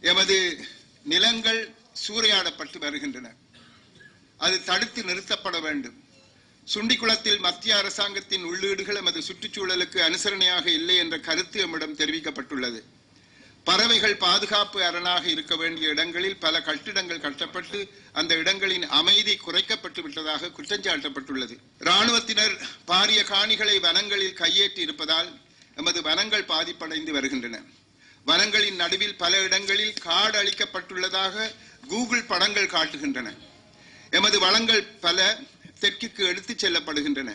எமது நிலங்கள் சூறையாடப்பட்டு வருகின்றன. அது தடுத்து நிறுத்தப்பட வேண்டும். சுண்டிக்குளத்தில் மத்திய அரசாங்கத்தின் உள்ளீடுகள் எமது சுற்றுச்சூழலுக்கு அனுசரணையாக இல்லை என்ற கருத்து எம்மிடம் தெரிவிக்கப்பட்டுள்ளது. பறவைகள் பாதுகாப்பு அரணாக இருக்க வேண்டிய இடங்களில் பல கட்டிடங்கள் கட்டப்பட்டு அந்த இடங்களின் அமைதி குறைக்கப்பட்டு விட்டதாக குற்றஞ்சாட்டப்பட்டுள்ளது இராணுவத்தினர் பாரிய காணிகளை வனங்களில் கையேற்றி இருப்பதால் எமது வனங்கள் பாதிப்படைந்து வருகின்றன. வனங்களின் நடுவில் பல இடங்களில் காடு அளிக்கப்பட்டுள்ளதாக கூகுள் படங்கள் காட்டுகின்றன. எமது வளங்கள் பல தெற்குக்கு எடுத்துச் செல்லப்படுகின்றன.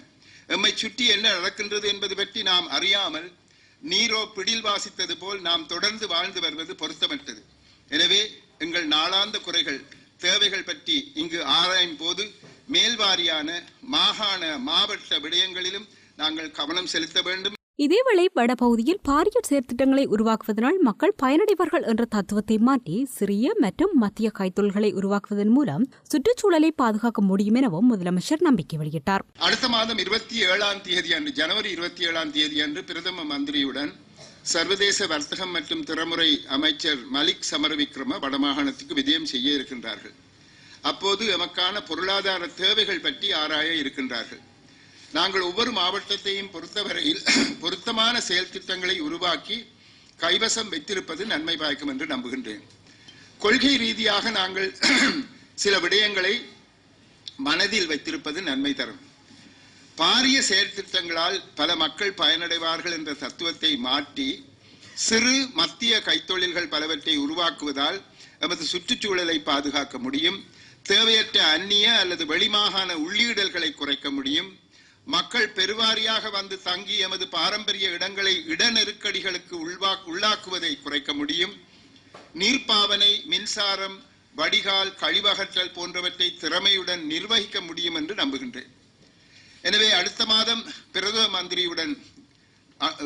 எம்மை சுற்றி என்ன நடக்கின்றது என்பது பற்றி நாம் அறியாமல் நீரோ பிடில் வாசித்தது போல் நாம் தொடர்ந்து வாழ்ந்து வருவது பொருத்தமற்றது. எனவே எங்கள் நாளாந்த குறைகள் தேவைகள் பற்றி இங்கு ஆராயும் போது மேல்வாரியான மாகாண மாவட்ட விடயங்களிலும் நாங்கள் கவனம் செலுத்த வேண்டும். இதேவேளை வடபகுதியில் பாரிய செயற்திட்டங்களை உருவாக்குவதனால் மக்கள் பயனடைவார்கள் என்ற தத்துவத்தை மாற்றி சிறிய மற்றும் மத்திய கைத்தொழில்களை உருவாக்குவதன் மூலம் சுற்றுச்சூழலை பாதுகாக்க முடியும் எனவும் முதலமைச்சர் நம்பிக்கை வெளியிட்டார். அடுத்த மாதம் இருபத்தி ஏழாம் தேதி அன்று ஜனவரி இருபத்தி ஏழாம் தேதி அன்று பிரதம மந்திரியுடன் சர்வதேச வர்த்தகம் மற்றும் திறமுறை அமைச்சர் மலிக் சமரவிக்ரம வடமாகாணத்துக்கு விஜயம் செய்ய இருக்கின்றார்கள். அப்போது எமக்கான பொருளாதார தேவைகள் பற்றி ஆராய இருக்கின்றார்கள். நாங்கள் ஒவ்வொரு மாவட்டத்தையும் பொறுத்தவரையில் பொருத்தமான செயல் திட்டங்களை உருவாக்கி கைவசம் வைத்திருப்பது நன்மை பயக்கும் என்று நம்புகின்றேன். கொள்கை ரீதியாக நாங்கள் சில விடயங்களை மனதில் வைத்திருப்பது நன்மை தரும். பாரிய செயற்திட்டங்களால் பல மக்கள் பயனடைவார்கள் என்ற தத்துவத்தை மாற்றி சிறு மத்திய கைத்தொழில்கள் பலவற்றை உருவாக்குவதால் நமது சுற்றுச்சூழலை பாதுகாக்க முடியும். தேவையற்ற அந்நிய அல்லது வெளிமாகாண உள்ளீடல்களை குறைக்க முடியும். மக்கள் பெருவாரியாக வந்து தங்கி எமது பாரம்பரிய இடங்களை இட நெருக்கடிகளுக்கு உள்வா உள்ளாக்குவதை குறைக்க முடியும். நீர்ப்பாவனை மின்சாரம் வடிகால் கழிவகற்றல் போன்றவற்றை திறமையுடன் நிர்வகிக்க முடியும் என்று நம்புகின்றேன். எனவே அடுத்த மாதம் பிரதம மந்திரியுடன்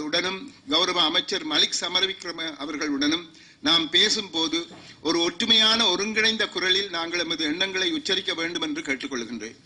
உடனும் கௌரவ அமைச்சர் மலிக் சமரவிக்ரம அவர்களுடனும் நாம் பேசும்போது ஒரு ஒற்றுமையான ஒருங்கிணைந்த குரலில் நாங்கள் எமது எண்ணங்களை உச்சரிக்க வேண்டும் என்று கேட்டுக்கொள்கின்றேன்.